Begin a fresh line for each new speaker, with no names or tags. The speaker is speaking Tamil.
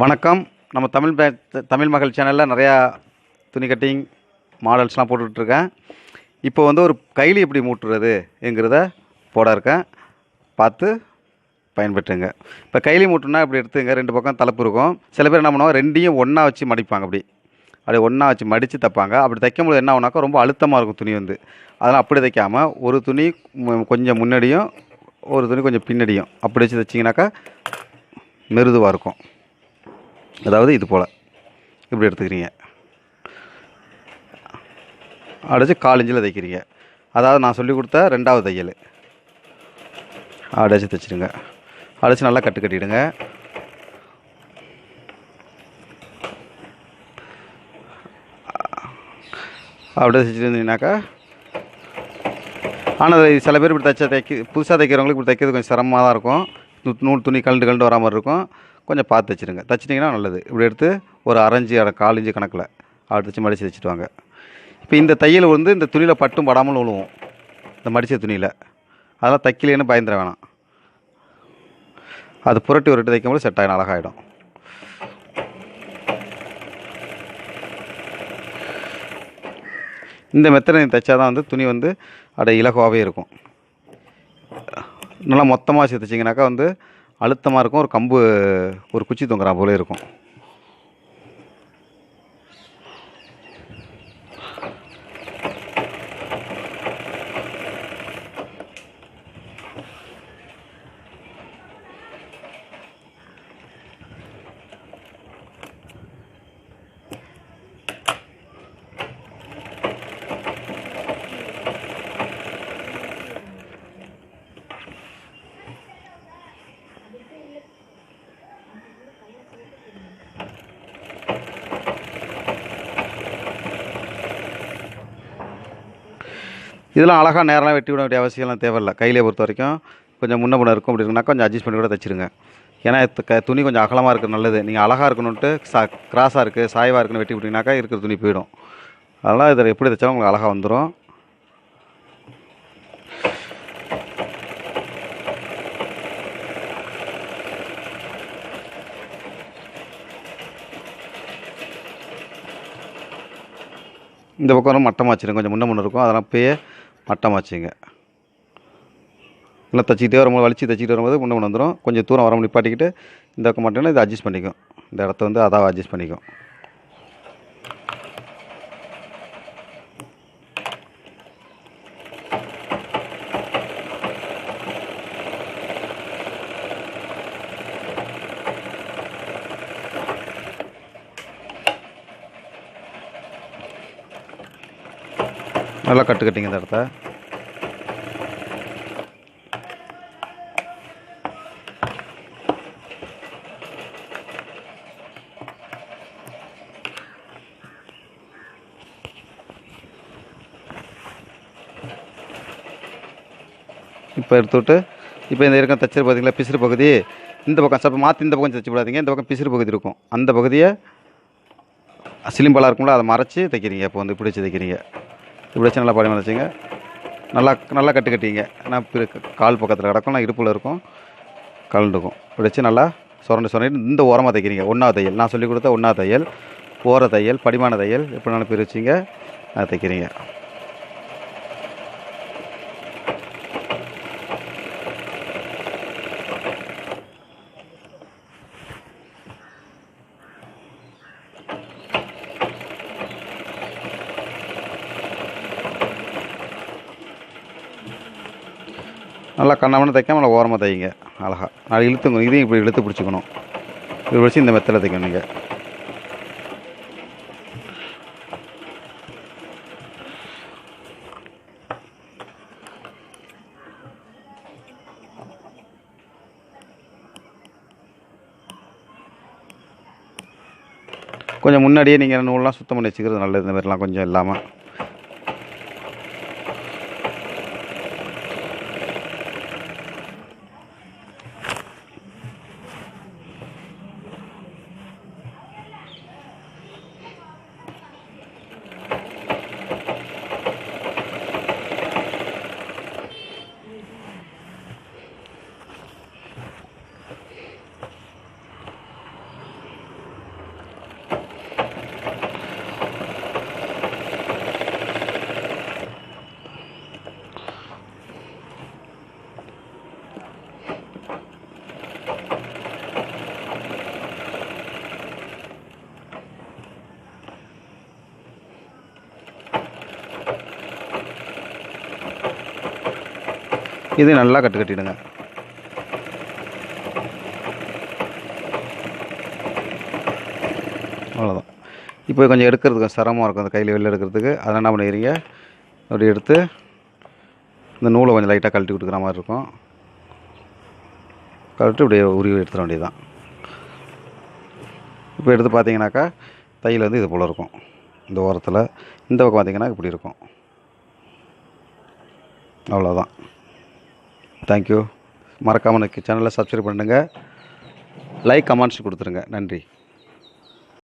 வணக்கம். நம்ம தமிழ் பே தமிழ் மகள் சேனலில் நிறையா துணி கட்டிங் மாடல்ஸ்லாம் போட்டுட்ருக்கேன் இப்போ வந்து ஒரு கைலி எப்படி மூட்டுறது எங்கிறத போட இருக்கேன். பார்த்து பயன்பெற்றுங்க. இப்போ கைலி மூட்டுனா இப்படி எடுத்துங்க. ரெண்டு பக்கம் தலைப்பு இருக்கும். சில பேர் என்ன பண்ணுவாங்க? ரெண்டையும் ஒன்றா வச்சு மடிப்பாங்க அப்படி. அப்படி ஒன்றா வச்சு மடித்து தைப்பாங்க. அப்படி தைக்கும்போது என்ன ஆகுனாக்கா ரொம்ப அழுத்தமாக இருக்கும் துணி வந்து. அதெல்லாம் அப்படி தைக்காமல் ஒரு துணி கொஞ்சம் முன்னாடியும் ஒரு துணி கொஞ்சம் பின்னாடியும் அப்படி வச்சு தைச்சிங்கனாக்கா மிருதுவாக இருக்கும். அதாவது இது போல். இப்படி எடுத்துக்கிறீங்க. அடித்து கால் தைக்கிறீங்க அதாவது நான் சொல்லி கொடுத்த ரெண்டாவது தையல். அடைச்சி தைச்சிடுங்க அடைச்சி நல்லா கட்டு கட்டிடுங்க. அப்படியே தைச்சிட்டு இருந்தீங்கன்னாக்கா ஆனால் சில பேர் இப்படி தைச்சா தைக்க புதுசாக தைக்கிறவங்களுக்கு இப்படி தைக்கிறது கொஞ்சம் சிரமமாக தான் இருக்கும் நூல் துணி கழண்டு கழண்டு வரா மாதிரி இருக்கும். கொஞ்சம் பார்த்து தைச்சிடுங்க தைச்சிட்டிங்கன்னா நல்லது. இப்படி எடுத்து ஒரு அரைஞ்சி அரை காலஞ்சு கணக்கில் அப்படி தைச்சி மடித்து தைச்சிட்டு வாங்க இப்போ இந்த தையல் வந்து இந்த துணியில் பட்டும் படாமல் விழுவோம் இந்த மடித்த துணியில். அதெல்லாம் தைக்கலேன்னு பயந்துட வேணாம். அது புரட்டி உருட்டி தைக்கும்போது செட் ஆகிடும் அழகாகிடும் இந்த மெத்தடை தைச்சா தான் வந்து துணி வந்து அட இலகுவாகவே இருக்கும். நல்லா மொத்தமாக வச்சு தைச்சிங்கனாக்கா வந்து அழுத்தமாக இருக்கும் ஒரு கம்பு ஒரு குச்சி தொங்குறா போல இருக்கும். இதெல்லாம் அழகாக நேரெலாம் வெட்டி விட வேண்டிய அவசியம்லாம் தேவையில்லை. கையிலே பொறுத்த வரைக்கும் கொஞ்சம் முன்ன முன்ன இருக்கும் அப்படி இருக்குன்னா கொஞ்சம் அட்ஜஸ்ட் பண்ணி கூட தைச்சிருங்க. ஏன்னா க துணி கொஞ்சம் அகலமாக இருக்குது நல்லது. நீங்கள் அழகாக இருக்கணுன்ட்டு சா கிராஸாக இருக்குது சாய்வாக இருக்குன்னு வெட்டி விட்டிங்கனாக்கா இருக்கிற துணி போயிடும். அதனால் இதில் எப்படி தைச்சாலும் உங்களுக்கு அழகாக வந்துடும் இந்த பக்கம் மட்டமாக வச்சுருங்க. கொஞ்சம் முன்ன முன்ன இருக்கும். அதெல்லாம் போய் மட்டமாக நல்லா இல்லை தைச்சிக்கிட்டே வரும்போது வலிச்சு தைச்சிக்கிட்டு வரும்போது முன்ன முன்ன வந்துடும் கொஞ்சம் தூரம் வர நிப்பாட்டிக்கிட்டு இந்த பக்கம் மட்டும்னா இதை அட்ஜஸ்ட் பண்ணிக்கும். இந்த இடத்த வந்து அதாவை அட்ஜஸ்ட் பண்ணிக்கும். நல்லா கட்டுக்கட்டிங்க இந்த இடத்த. இப்போ எடுத்துவிட்டு இப்போ இந்த இருக்க தச்சிரு பார்த்தீங்களா பிசிறு பகுதி இந்த பக்கம் சப்போ மாற்றி இந்த பக்கம் தைச்சி விடாதீங்க இந்த பக்கம் பிசிறு பகுதி இருக்கும். அந்த பகுதியை சிலிம்பலாக இருக்கும்ல அதை மறைச்சி தைக்கிறீங்க. இப்போ வந்து பிடிச்சி தைக்கிறீங்க. இப்படி வச்சு நல்லா பாடி வச்சுங்க நல்லா நல்லா கட்டு கட்டிங்க. ஏன்னா பிற- கால் பக்கத்தில் கிடக்கும் நான் இடுப்பில் இருக்கும். கலண்டுக்கும் இப்படி வச்சு நல்லா சுரண்டு சுரண்டு இந்த ஓரமாக தைக்கிறீங்க. ஒன்றா தையல். நான் சொல்லிக் கொடுத்த ஒன்றா தையல் ஓர தையல் படிமான தையல் எப்படினாலும் பிரிச்சிங்க நான் தைக்கிறீங்க. நல்லா கண்ணாமண்ணு தைக்காம நல்லா ஓரமாக தைங்க அழகாக நல்லா இழுத்துங்க இதையும் இப்படி இழுத்து பிடிச்சிக்கணும். இப்படி பிடிச்சி இந்த மெத்தில் தைக்கணும் நீங்கள் கொஞ்சம் முன்னாடியே நீங்கள் நூல்லாம் சுத்தம் பண்ணி வச்சுக்கிறது நல்லது இந்த மாதிரிலாம் கொஞ்சம் இல்லாமல் இது நல்லா கட்டு கட்டிடுங்க. அவ்வளோதான் இப்போ கொஞ்சம் எடுக்கிறதுக்கு சிரமமாக இருக்கும் அந்த கையில் வெளில எடுக்கிறதுக்கு. அதை என்ன பண்ணிக்கிறீங்க அப்படி எடுத்து இந்த நூலை கொஞ்சம் லைட்டாக கழட்டி கொடுக்குற மாதிரி இருக்கும். கழட்டி இப்படியே உருவி எடுத்துட வேண்டியதுதான். இப்போ எடுத்து பார்த்தீங்கன்னாக்கா தையல் வந்து இது போல் இருக்கும். இந்த ஓரத்தில். இந்த பக்கம் பார்த்தீங்கன்னா இப்படி இருக்கும். அவ்வளோதான் தேங்க்யூ மறக்காமல் எனக்கு சேனலை சப்ஸ்கிரைப் பண்ணுங்கள் லைக் கமெண்ட்ஸ் கொடுத்துருங்க. நன்றி.